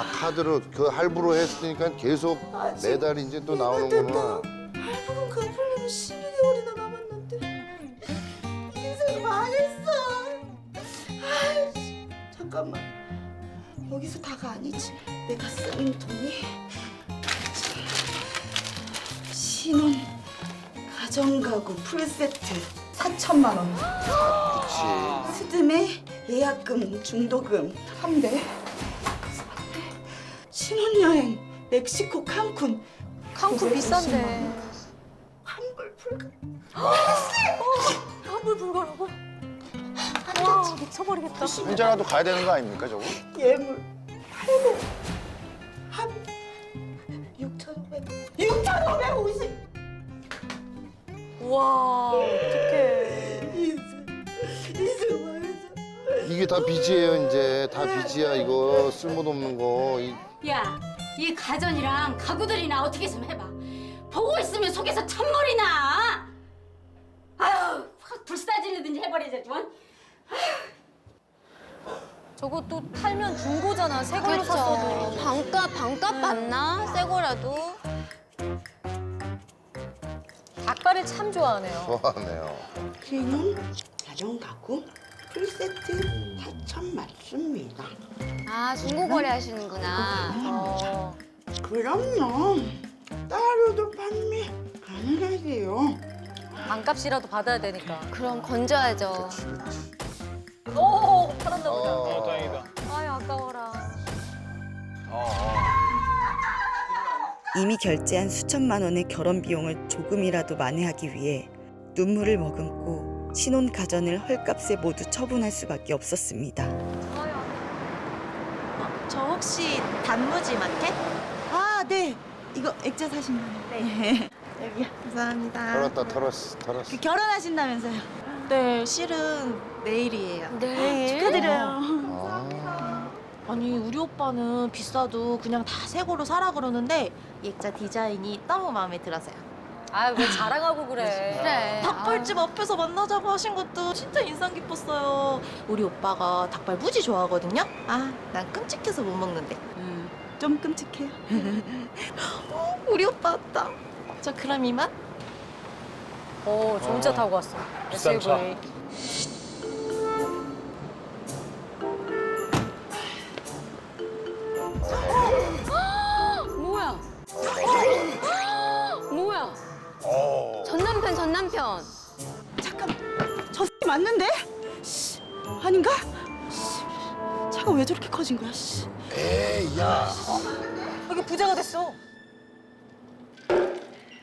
아 카드로 그 할부로 했으니까 계속 매달 이제 또 나오는구나. 할부금 갚으려면 12개월이나 남았는데 인생 망했어. 아이씨, 잠깐만. 여기서 다가 아니지. 내가 쓰는 돈이 신혼 가정가구 풀세트 4천만 원. 그렇지. 스드메 예약금 중도금 3대 신혼여행 멕시코 칸쿤 칸쿤 비싼데. 환불 불가 환불 불가라고? 와 미쳐버리겠다. 혼자라도 가야 되는 거 아닙니까 저거? 예물 팔고 한 6,500 6,550 와 어떡해. 이게 다 빚이에요 이제 다 빚이야 이거 쓸모도 없는 거. 이- 야, 이 가전이랑 가구들이나 어떻게 좀 해봐. 보고 있으면 속에서 찬물이 나. 아유, 확 불사질르든지 해버리자 좀. 저것도 팔면 중고잖아. 새 걸로 그렇죠. 샀어도. 반값 반값 맞나? 새 거라도. 닭발을 참 좋아하네요. 좋아하네요. 신혼 가정 가구 풀세트 4천 맞습니다 아 중고 거래 하시는구나. 어. 그럼요 따로도 판매 가능하세요 반값이라도 받아야 되니까. 그럼 건져야죠. 오 팔았나 보다. 어, 다행이다. 아유 아까워라. 이미 결제한 수천만 원의 결혼 비용을 조금이라도 만회하기 위해 눈물을 머금고 신혼 가전을 헐값에 모두 처분할 수밖에 없었습니다. 저 혹시 단무지 마켓? 아, 네. 이거 액자 사신다는. 네. 여기요. 감사합니다. 털었다 털었어 털었어. 그 결혼하신다면서요? 네, 실은 내일이에요. 네. 축하드려요. 아, 아니, 우리 오빠는 비싸도 그냥 다 새 거로 사라 그러는데 이 액자 디자인이 너무 마음에 들어서요. 아 왜 자랑하고 그래. 그래. 닭발집 앞에서 만나자고 하신 것도 진짜 인상 깊었어요. 우리 오빠가 닭발 무지 좋아하거든요. 아, 난 끔찍해서 못 먹는데. 음, 좀 끔찍해요. 우리 오빠 왔다. 저 그럼 이만? 오 좋은 차 타고 왔어. 비싼 차. SUV. 맞는데? 씨, 아닌가? 씨, 차가 왜 저렇게 커진 거야? 씨. 에이 야. 여기 부자가 됐어.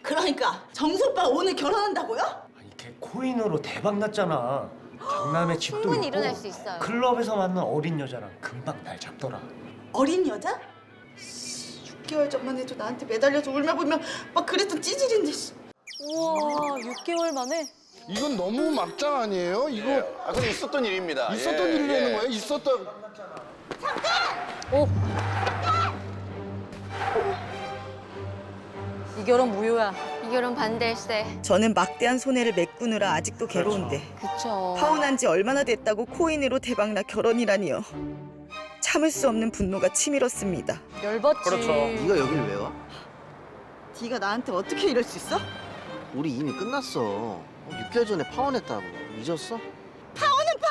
그러니까 정수 오빠 오늘 결혼한다고요? 아니 걔 코인으로 대박 났잖아. 강남에 집도 충분히 있고 일어날 수 있어요. 클럽에서 만난 어린 여자랑 금방 날 잡더라. 어린 여자? 씨, 6개월 전만 해도 나한테 매달려서 울며 보면 막 그랬던 찌질인데. 씨. 우와 6개월 만에. 이건 너무 막장 아니에요? 이거 아 근데 있었던 일입니다. 있었던 예, 일이라는 예. 거예요? 있었던. 오. 이 결혼 무효야. 이 결혼 반대일세. 저는 막대한 손해를 메꾸느라 아직도 괴로운데 그쵸. 파혼한 지 얼마나 됐다고 코인으로 대박나 결혼이라니요. 참을 수 없는 분노가 치밀었습니다. 열받지. 그렇죠. 네가 여길 왜 와? 네가 나한테 어떻게 이럴 수 있어? 우리 이미 끝났어. 어, 6개월 전에 파혼했다고. 잊었어?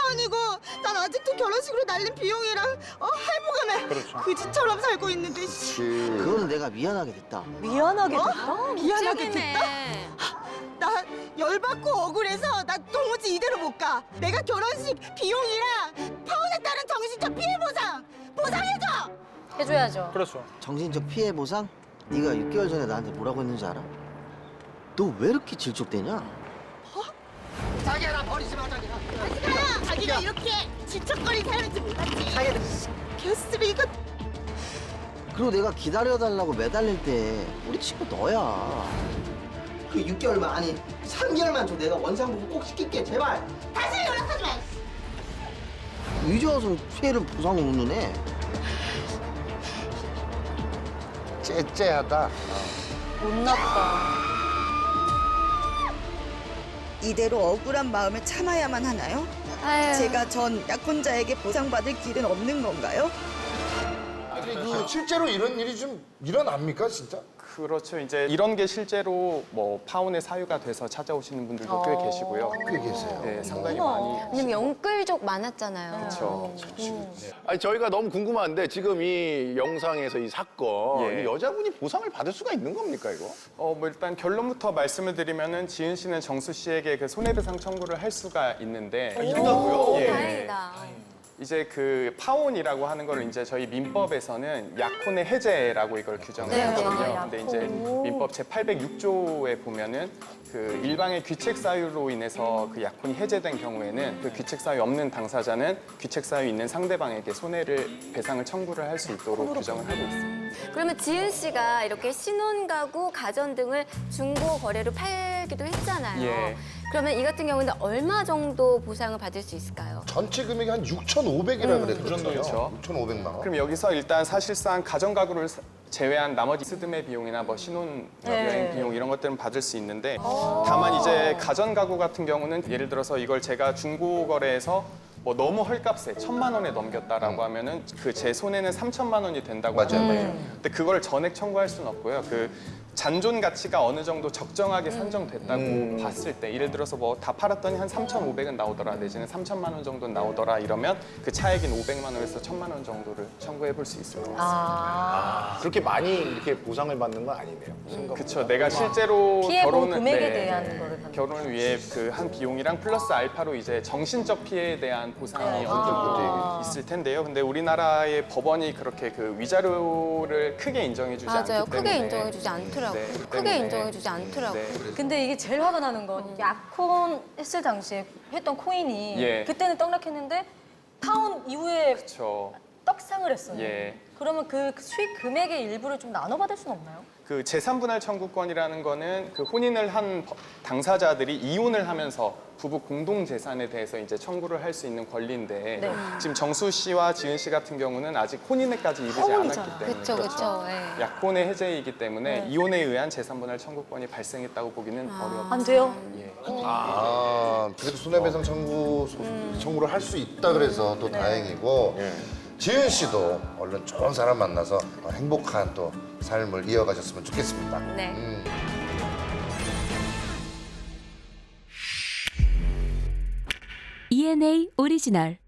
아니고 난 아직도 결혼식으로 날린 비용이랑 어, 할부금에 그렇죠. 그지처럼 살고 있는데 씨. 그거는 내가 미안하게 됐다. 미안하게 어? 됐다. 미안하게 됐다? 네. 나 열받고 억울해서 나 도무지 이대로 못 가. 내가 결혼식 비용이랑 파혼에 따른 정신적 피해 보상 보상해줘. 해줘야죠. 그렇죠. 정신적 피해 보상? 네가 6개월 전에 나한테 뭐라고 했는지 알아? 너 왜 이렇게 질척대냐? 자기가 이렇게 지척거리 사는지 몰랐지. 자기는 개쓰레기가 그리고 내가 기다려달라고 매달릴 때 우리 친구 너야. 그 6개월만 아니 3개월만 줘. 내가 원상복구 꼭 시킬게 제발. 다시 연락하지 마. 이제 와서 피해를 보상을 묻는 애. 째째하다. 못났다. 이대로 억울한 마음을 참아야만 하나요? 아유. 제가 전 약혼자에게 보상받을 길은 없는 건가요? 아니 그 실제로 이런 일이 좀 일어납니까 진짜? 그렇죠. 이제 이런 게 실제로 뭐 파혼의 사유가 돼서 찾아오시는 분들도 꽤 계시고요. 꽤 계세요. 네, 상당히 많이. 왜냐면 영끌족 많았잖아요. 그렇죠. 아니 저희가 너무 궁금한데 지금 이 영상에서 이 사건 예. 이 여자분이 보상을 받을 수가 있는 겁니까 이거? 어, 뭐 일단 결론부터 말씀을 드리면은 지은 씨는 정수 씨에게 그 손해배상 청구를 할 수가 있는데 있다고요? 예. 다행이다. 이제 그 파혼이라고 하는 걸 이제 저희 민법에서는 약혼의 해제라고 이걸 규정을 네, 하거든요. 네. 근데 이제 민법 제 806조에 보면은 그 일방의 귀책 사유로 인해서 그 약혼이 해제된 경우에는 그 귀책 사유 없는 당사자는 귀책 사유 있는 상대방에게 손해를 배상을 청구를 할 수 있도록 규정을 하고 있습니다. 그러면 지은 씨가 이렇게 신혼 가구, 가전 등을 중고 거래로 팔기도 했잖아요. 예. 그러면 이 같은 경우는 얼마 정도 보상을 받을 수 있을까요? 전체 금액이 한 6,500이라 그랬거든요. 그 정도였죠. 6,500만 원. 그럼 여기서 일단 사실상 가전 가구를 사- 제외한 나머지 스드메 비용이나 뭐 신혼 네. 여행 비용 이런 것들은 받을 수 있는데 다만 이제 가전 가구 같은 경우는 예를 들어서 이걸 제가 중고 거래에서 뭐 너무 헐값에 천만 원에 넘겼다라고 하면은 그 제 손해는 삼천만 원이 된다고 맞아요, 하잖아요. 근데 그걸 전액 청구할 수는 없고요. 그 잔존 가치가 어느 정도 적정하게 산정됐다고 봤을 때 예를 들어서 뭐 다 팔았더니 한 3,500은 나오더라 내지는 3천만 원 정도는 나오더라 이러면 그 차액인 500만 원에서 1,000만 원 정도를 청구해 볼 수 있을 것 같습니다. 아. 그렇게 많이 이렇게 보상을 받는 건 아니네요. 무슨 그렇죠. 내가 실제로 피해 본 결혼을 금액에 네, 대한 네. 거를 받는 결혼을 위해 그 한 비용이랑 플러스 알파로 이제 정신적 피해에 대한 보상이 네. 어느 정도 아. 있을 텐데요. 근데 우리나라의 법원이 그렇게 그 위자료를 크게 인정해 주지 맞아요. 않기 때문에 크게 인정해주지 않더라고요. 네, 그렇기 크게 때문에. 인정해주지 않더라고요. 네. 근데 이게 제일 화가 나는 건 약혼 했을 당시에 했던 코인이 예. 그때는 떡락했는데 파혼 이후에 그렇죠. 떡상을 했어요. 예. 그러면 그 수익 금액의 일부를 좀 나눠 받을 수는 없나요? 그 재산분할 청구권이라는 거는 그 혼인을 한 버- 당사자들이 이혼을 하면서 부부 공동 재산에 대해서 이제 청구를 할 수 있는 권리인데 네. 지금 정수 씨와 지은 씨 같은 경우는 아직 혼인에까지 이르지 않았기. 때문에 그쵸, 그쵸. 예. 약혼의 해제이기 때문에 네. 이혼에 의한 재산분할 청구권이 발생했다고 보기는 어렵다. 안 돼요? 예. 아, 그래도 손해배상 청구 청구를 할 수 있다 그래서 또 다행이고 지은 씨도 얼른 좋은 사람 만나서 행복한 또 삶을 이어가셨으면 좋겠습니다. 네. 음. ENA 오리지널